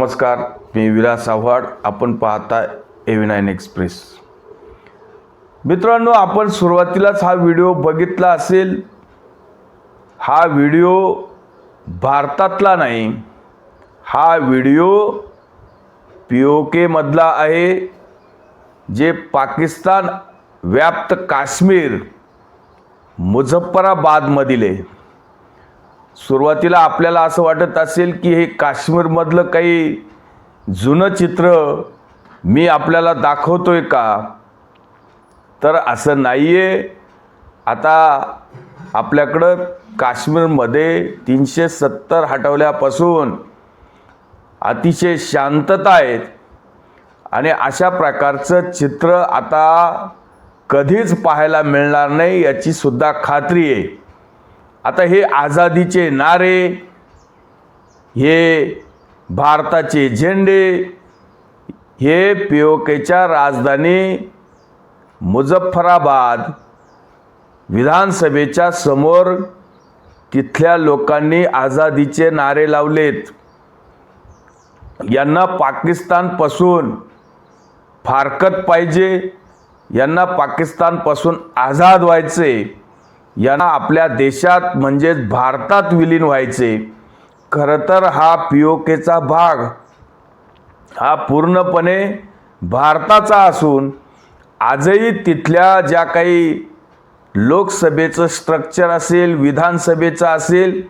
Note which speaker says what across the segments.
Speaker 1: नमस्कार मी विलास आव्हाड. आपण पाहता एव्ही नाईन एक्सप्रेस मित्रांनो आपण सुरुवातीलाच हा व्हिडिओ बघितला असेल. हा व्हिडिओ भारतातला नाही हा व्हिडिओ पी ओ केमधला आहे जे पाकिस्तान व्याप्त काश्मीर मुझफ्फराबादमधील आहे. सुरुवातीला आपल्याला असं वाटत असेल की हे काश्मीरमधलं काही जुनं चित्र मी आपल्याला दाखवतोय का? तर असं नाही आहे आता आपल्याकडं काश्मीरमध्ये तीनशे सत्तर हटवल्यापासून अतिशय शांतता आहेत आणि अशा प्रकारचं चित्र आता कधीच पाहायला मिळणार नाही याची सुद्धा खात्री आहे. आता हे आझादीचे नारे हे भारताचे झेंडे हे पीओकेच्या राजधानी मुझफ्फराबाद विधानसभेच्या समोर तिथल्या लोकांनी आझादीचे नारे लावलेत. यांना पाकिस्तानपासून फारकत पाहिजे यांना पाकिस्तानपासून आझाद व्हायचे. यांना आपल्या देशात म्हणजेच भारतात विलीन व्हायचे. खरं तर हा पी ओ केचा भाग हा पूर्णपणे भारताचा असून आजही तिथल्या ज्या काही लोकसभेचं स्ट्रक्चर असेल विधानसभेचं असेल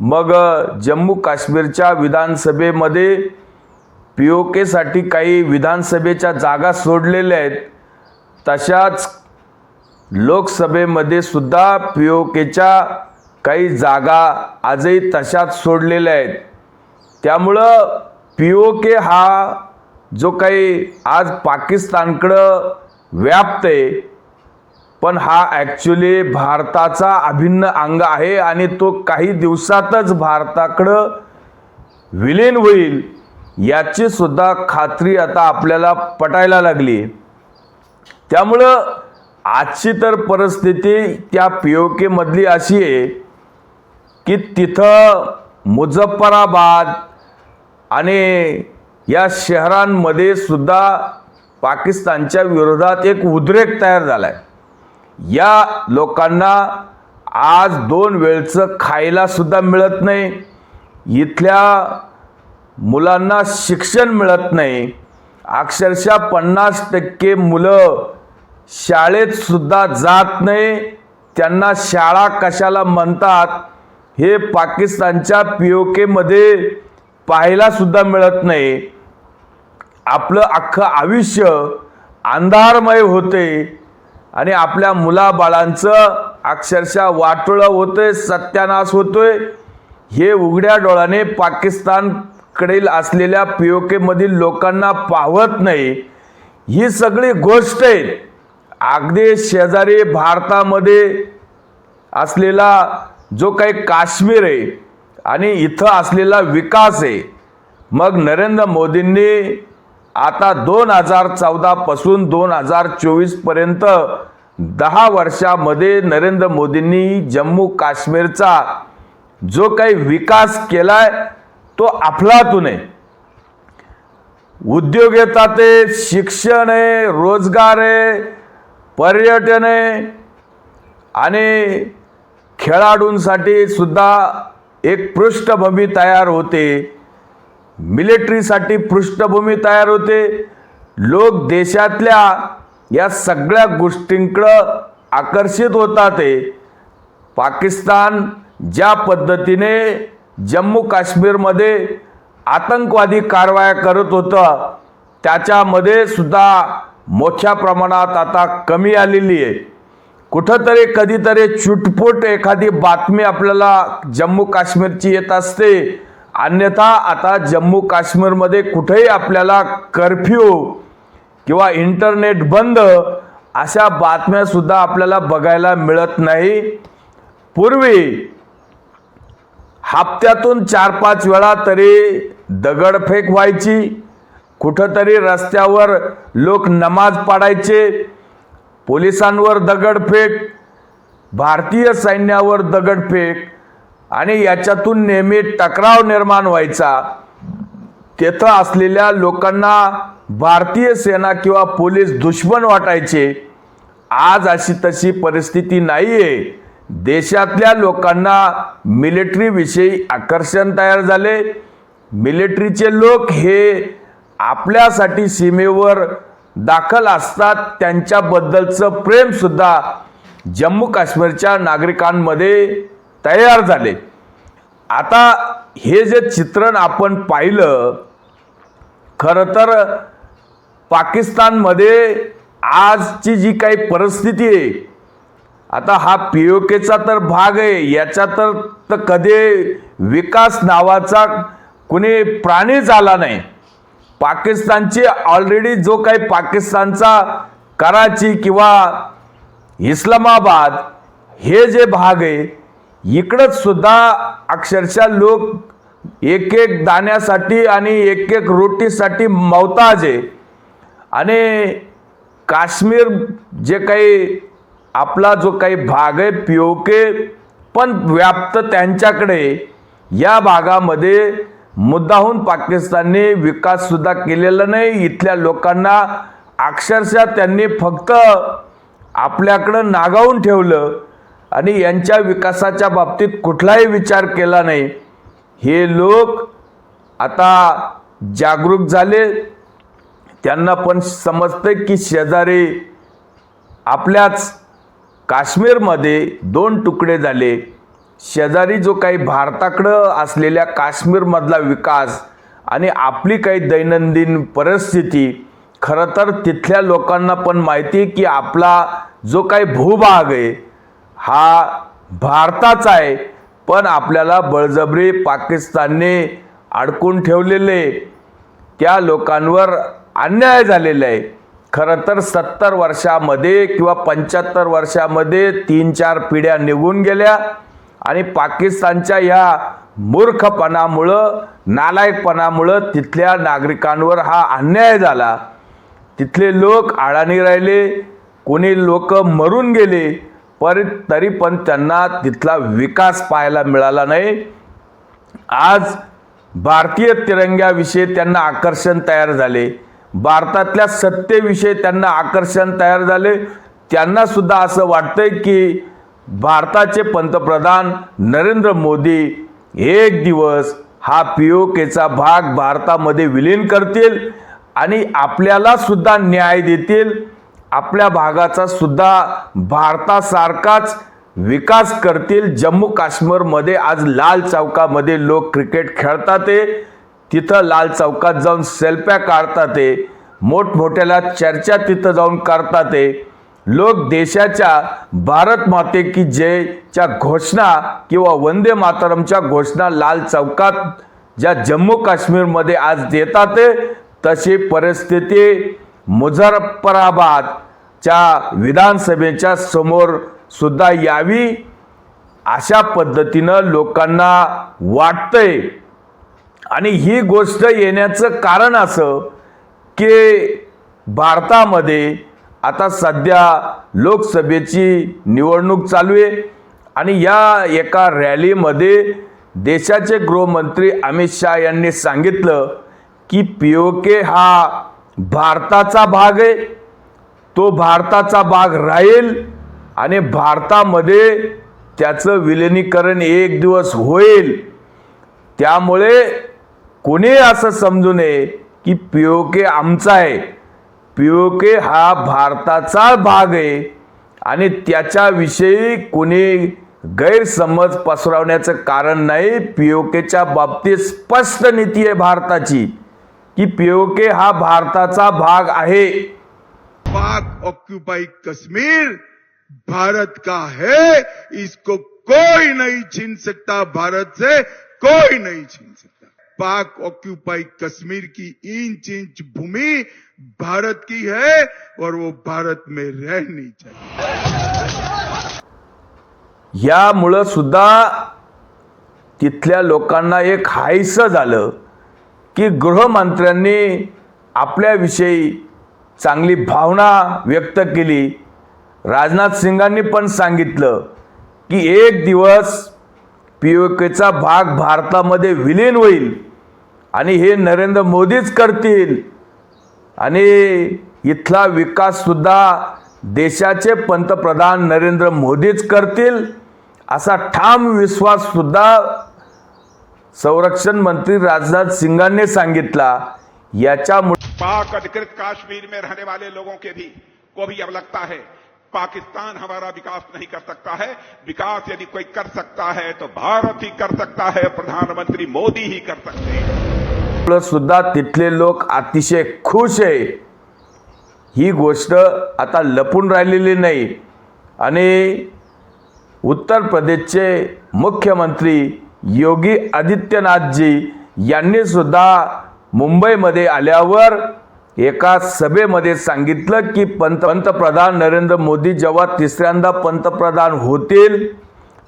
Speaker 1: मग जम्मू काश्मीरच्या विधानसभेमध्ये पी ओ केसाठी काही विधानसभेच्या जागा सोडलेल्या आहेत. तशाच लोकसभेमध्ये सुद्धा पी ओ केच्या काही जागा आजही तशाच सोडलेल्या आहेत. त्यामुळं पी ओ के हा जो काही आज पाकिस्तानकडं व्याप्त आहे पण हा ॲक्च्युली भारताचा अभिन्न अंग आहे आणि तो काही दिवसातच भारताकडं विलीन होईल याची सुद्धा खात्री आता आपल्याला पटायला लागली. त्यामुळं आजची तर परिस्थिती त्या पी ओ केमधली अशी आहे की तिथं मुझफ्फराबाद आणि या शहरांमध्ये सुद्धा पाकिस्तानच्या विरोधात एक उद्रेक तयार झाला आहे या लोकांना आज दोन वेळचं खायलासुद्धा मिळत नाही. इथल्या मुलांना शिक्षण मिळत नाही. अक्षरशः पन्नास टक्के मुलं शाळेत सुद्धा जात नाही. त्यांना शाळा कशाला म्हणतात? हे पाकिस्तानच्या पी ओ केमध्ये पाहायला सुद्धा मिळत नाही. आपलं अख्खं आयुष्य अंधारमय होते आणि आपल्या मुलाबाळांचं अक्षरशः वाटोळं होतंय सत्यानाश होतोय. हे उघड्या डोळ्याने पाकिस्तानकडील असलेल्या पी ओ केमधील लोकांना पावत नाही. ही सगळी गोष्ट आहे. अगदी शेजारी भारतामध्ये असलेला जो काही काश्मीर आहे आणि इथं असलेला विकास आहे मग नरेंद्र मोदींनी आता दोन हजार चौदापासून दोन हजार चोवीसपर्यंत दहा वर्षामध्ये नरेंद्र मोदींनी जम्मू काश्मीरचा जो काही विकास केलाय तो अफलातून आहे. उद्योग येतात ते शिक्षण आहे रोजगार आहे पर्यटने आणि खेळाडूंसाठी सुद्धा एक पृष्ठभूमी तयार होते. मिलिटरीसाठी पृष्ठभूमी तयार होते. लोक देशातल्या या सगळ्या गोष्टींकडं आकर्षित होतात ते पाकिस्तान ज्या पद्धतीने जम्मू काश्मीरमध्ये आतंकवादी कारवाया करत होतं त्याच्यामध्ये सुद्धा मोठ्या प्रमाणात आता कमी आलेली आहे. कुठंतरी कधीतरी चुटपुट एखादी बातमी आपल्याला जम्मू काश्मीरची येत असते. अन्यथा आता जम्मू काश्मीरमध्ये कुठेही आपल्याला कर्फ्यू किंवा इंटरनेट बंद अशा बातम्यासुद्धा आपल्याला बघायला मिळत नाही. पूर्वी हप्त्यातून चार पाच वेळा तरी दगडफेक व्हायची. कुठंतरी रस्त्यावर लोक नमाज पाडायचे पोलिसांवर दगडफेक भारतीय सैन्यावर दगडफेक आणि याच्यातून नेहमी टकराव निर्माण व्हायचा. तेथं असलेल्या लोकांना भारतीय सेना किंवा पोलीस दुश्मन वाटायचे. आज अशी तशी परिस्थिती नाही आहे देशातल्या लोकांना मिलिटरीविषयी आकर्षण तयार झाले. मिलिटरीचे लोक हे आपल्यासाठी सीमेवर दाखल असतात त्यांच्याबद्दलचं प्रेमसुद्धा जम्मू काश्मीरच्या नागरिकांमध्ये तयार झाले. आता हे जे चित्रण आपण पाहिलं खरं तर पाकिस्तानमध्ये आजची जी काही परिस्थिती आहे आता हा पी ओ केचा तर भाग आहे याचा तर तर कधी विकास नावाचा कुणी प्राणीच आला नाही. पाकिस्तानची ऑलरेडी जो काही पाकिस्तानचा कराची किंवा इस्लामाबाद हे जे भाग आहे इकडंच सुद्धा अक्षरशः लोक एक एक दाण्यासाठी आणि एक एक रोटीसाठी मवताज आहे. आणि काश्मीर जे काही आपला जो काही भाग आहे पी ओ के पण व्याप्त त्यांच्याकडे या भागामध्ये मुद्दाहून पाकिस्तानने विकाससुद्धा केलेला नाही. इथल्या लोकांना अक्षरशः त्यांनी फक्त आपल्याकडं नागावून ठेवलं आणि यांच्या विकासाच्या बाबतीत कुठलाही विचार केला नाही. हे लोक आता जागरूक झाले. त्यांना पण समजतं की शेजारी आपल्याच काश्मीरमध्ये दोन तुकडे झाले. शेजारी जो काही भारताकडं असलेल्या काश्मीरमधला विकास आणि आपली काही दैनंदिन परिस्थिती खरं तर तिथल्या लोकांना पण माहिती की आपला जो काही भूभाग आहे हा भारताचा आहे. पण आपल्याला बळजबरी पाकिस्तानने अडकून ठेवलेले त्या लोकांवर अन्याय झालेला आहे. खरं तर सत्तर वर्षामध्ये किंवा पंच्याहत्तर वर्षामध्ये तीन चार पिढ्या निघून गेल्या. आणि पाकिस्तानच्या या मूर्खपणामुळं नालायकपणामुळं तिथल्या नागरिकांवर हा अन्याय झाला. तिथले लोक आळाणी राहिले कोणी लोक मरून गेले पर तरी पण त्यांना तिथला विकास पाहायला मिळाला नाही. आज भारतीय तिरंग्याविषयी त्यांना आकर्षण तयार झाले. भारतातल्या सत्तेविषयी त्यांना आकर्षण तयार झाले. त्यांनासुद्धा असं वाटतंय की भारताचे पंतप्रधान नरेंद्र मोदी एक दिवस हा पी ओ केचा भाग भारतामध्ये विलीन करतील आणि आपल्याला सुद्धा न्याय देतील. आपल्या भागाचा सुद्धा भारतासारखाच विकास करतील. जम्मू काश्मीरमध्ये आज लाल चौकामध्ये लोक क्रिकेट खेळतात ते तिथं लाल चौकात जाऊन सेल्फ्या काढतात ते मोठमोठ्याला चर्चा तिथं जाऊन करतात ते लोक देशाच्या भारत माते की जयच्या घोषणा किंवा वंदे मातरमच्या घोषणा लाल चौकात ज्या जम्मू काश्मीरमध्ये आज देतात तशी परिस्थिती मुझफ्फराबादच्या विधानसभेच्या समोर सुद्धा यावी अशा पद्धतीनं लोकांना वाटतंय. आणि ही गोष्ट येण्याचं कारण असं की भारतामध्ये आता सध्या लोकसभेची निवडणूक चालू आहे आणि या एका रॅलीमध्ये देशाचे गृहमंत्री अमित शहा यांनी सांगितलं की पी ओ के हा भारताचा भाग आहे. तो भारताचा भाग राहील आणि भारतामध्ये त्याचं विलिनीकरण एक दिवस होईल. त्यामुळे कोणी असं समजू नये की पी ओ के आमचा आहे. पीओके के हा भारताचा भाग आहे. आणि त्याच्याविषयी कोणी गैरसमज पसरवण्याचं कारण नाही पीओकेच्या बाबतीत स्पष्ट नीती आहे भारताची की पीओके के हा भारताचा भाग आहे.
Speaker 2: पाक ऑक्युपाई कश्मीर भारत का है इसको कोई नहीं छीन सकता भारत से कोई नहीं छीन सकता। पाक ऑक्यूपाई कश्मीर की इंच इंच भूमि भारत की है और वो भारत में रहनी चाहिए।
Speaker 1: यामुळं सुद्धा तिथल्या लोकांना एक हायसं झालं की गृहमंत्र्यांनी आपल्याविषयी चांगली भावना व्यक्त केली. राजनाथ सिंगांनी पण सांगितलं की एक दिवस पी ओ केचा भाग भारतामध्ये विलीन होईल. आणि हे नरेंद्र मोदीच करतील. आणि इथला विकास सुद्धा देशाचे पंतप्रधान नरेंद्र मोदीच करतील असा ठाम विश्वास सुद्धा संरक्षण मंत्री राजनाथ सिंगांनी सांगितला. याच्यामुळे
Speaker 3: पाक अधिकृत काश्मीर में रहने वाले लोगों के भी को भी अब लगता है पाकिस्तान हमारा विकास नहीं कर सकता है। विकास यदि कोई कर सकता है तो भारत ही कर सकता है प्रधानमंत्री मोदी ही कर सकते हैं।
Speaker 1: सुद्धा तिथले लोक अतिशय खुश आहे. ही गोष्ट आता लपून राहिलेली नाही. आणि उत्तर प्रदेशचे मुख्यमंत्री योगी आदित्यनाथजी यांनी सुद्धा मुंबईमध्ये आल्यावर एका सभेमध्ये सांगितलं की पंत पंतप्रधान नरेंद्र मोदी जेव्हा तिसऱ्यांदा पंतप्रधान होतील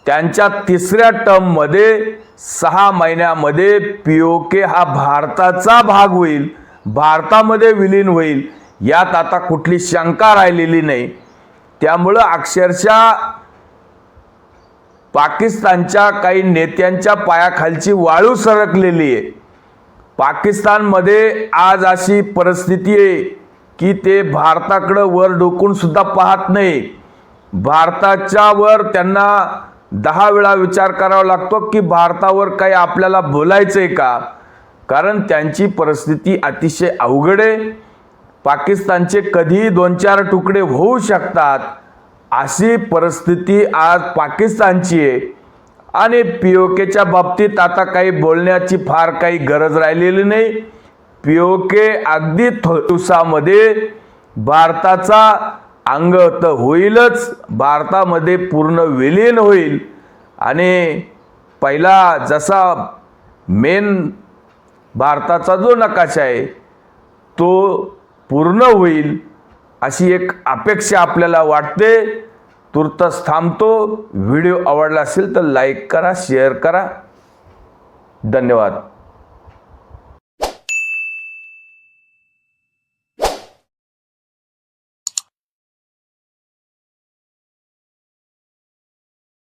Speaker 1: त्यांच्या तिसऱ्या टर्ममध्ये सहा महिन्यामध्ये पी ओ के हा भारताचा भाग होईल. भारतामध्ये विलीन होईल. यात आता कुठली शंका राहिलेली नाही. त्यामुळं अक्षरशः पाकिस्तानच्या काही नेत्यांच्या पायाखालची वाळू सरकलेली आहे. पाकिस्तानमध्ये आज अशी परिस्थिती आहे की ते भारताकडं वर डोकून सुद्धा पाहत नाही. भारताच्या वर त्यांना दहा वेळा विचार करावा लागतो की भारतावर काही आपल्याला बोलायचं आहे का? कारण त्यांची परिस्थिती अतिशय अवघड आहे. पाकिस्तानचे कधीही दोन चार तुकडे होऊ शकतात. अशी परिस्थिती आज पाकिस्तानची आहे. आणि पी ओ केच्या बाबतीत आता काही बोलण्याची फार काही गरज राहिलेली नाही. पी ओ के अगदी थो- दिवसामध्ये भारताचा अंग तर होईलच. भारतामध्ये पूर्ण विलीन होईल. आणि पहिला जसा मेन भारताचा जो नकाशा आहे तो पूर्ण होईल अशी एक अपेक्षा आपल्याला वाटते. तुर्तच थांबतो. व्हिडिओ आवडला असेल तर लाईक करा शेअर करा. धन्यवाद.